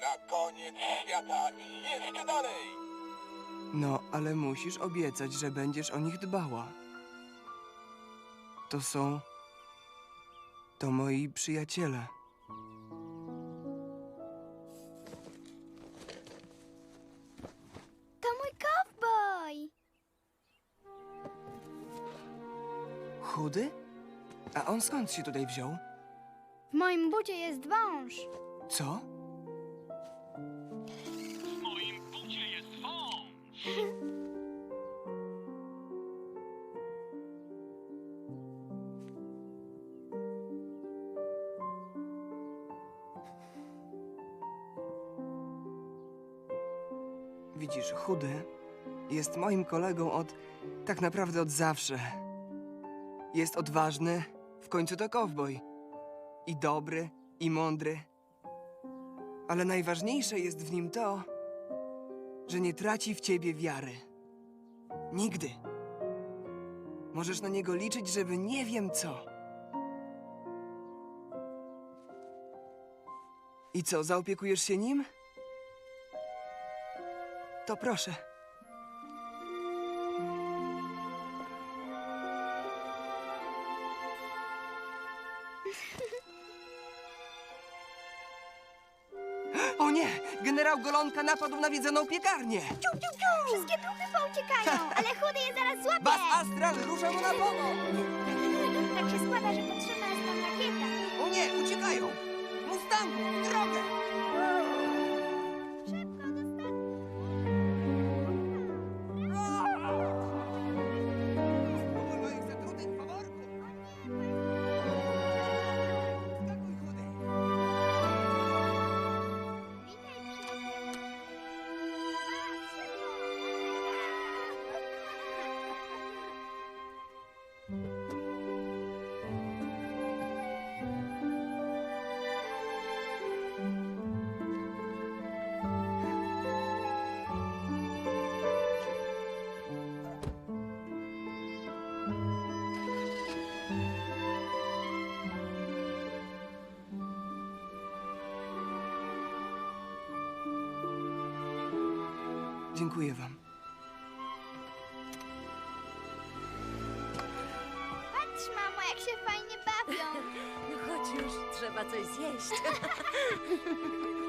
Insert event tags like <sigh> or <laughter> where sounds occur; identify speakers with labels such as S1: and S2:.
S1: na koniec świata i jeszcze dalej.
S2: No, ale musisz obiecać, że będziesz o nich dbała. To są. To moi przyjaciele.
S3: To mój cowboy!
S2: Chudy? A on skąd się tutaj wziął?
S3: W moim bucie jest wąż.
S2: Co? Widzisz, chudy jest moim kolegą od. tak naprawdę od zawsze. Jest odważny, w końcu to kowboj. I dobry, i mądry. Ale najważniejsze jest w nim to, że nie traci w ciebie wiary. Nigdy. Możesz na niego liczyć, żeby nie wiem co. I co, zaopiekujesz się nim? To proszę. O nie! Generał Golonka napadł na wiedzoną piekarnię!
S3: Ciu, ciu, ciu! Wszystkie duchy pouciekają, <laughs> ale chudy je zaraz złapie!
S2: Bas Astral rusza mu na pomoc!
S3: Tak się składa, że potrzebna jest
S2: Dziękuję wam.
S3: Patrz, mamo, jak się fajnie bawią. <laughs>
S4: No chodź już, trzeba coś zjeść. <laughs>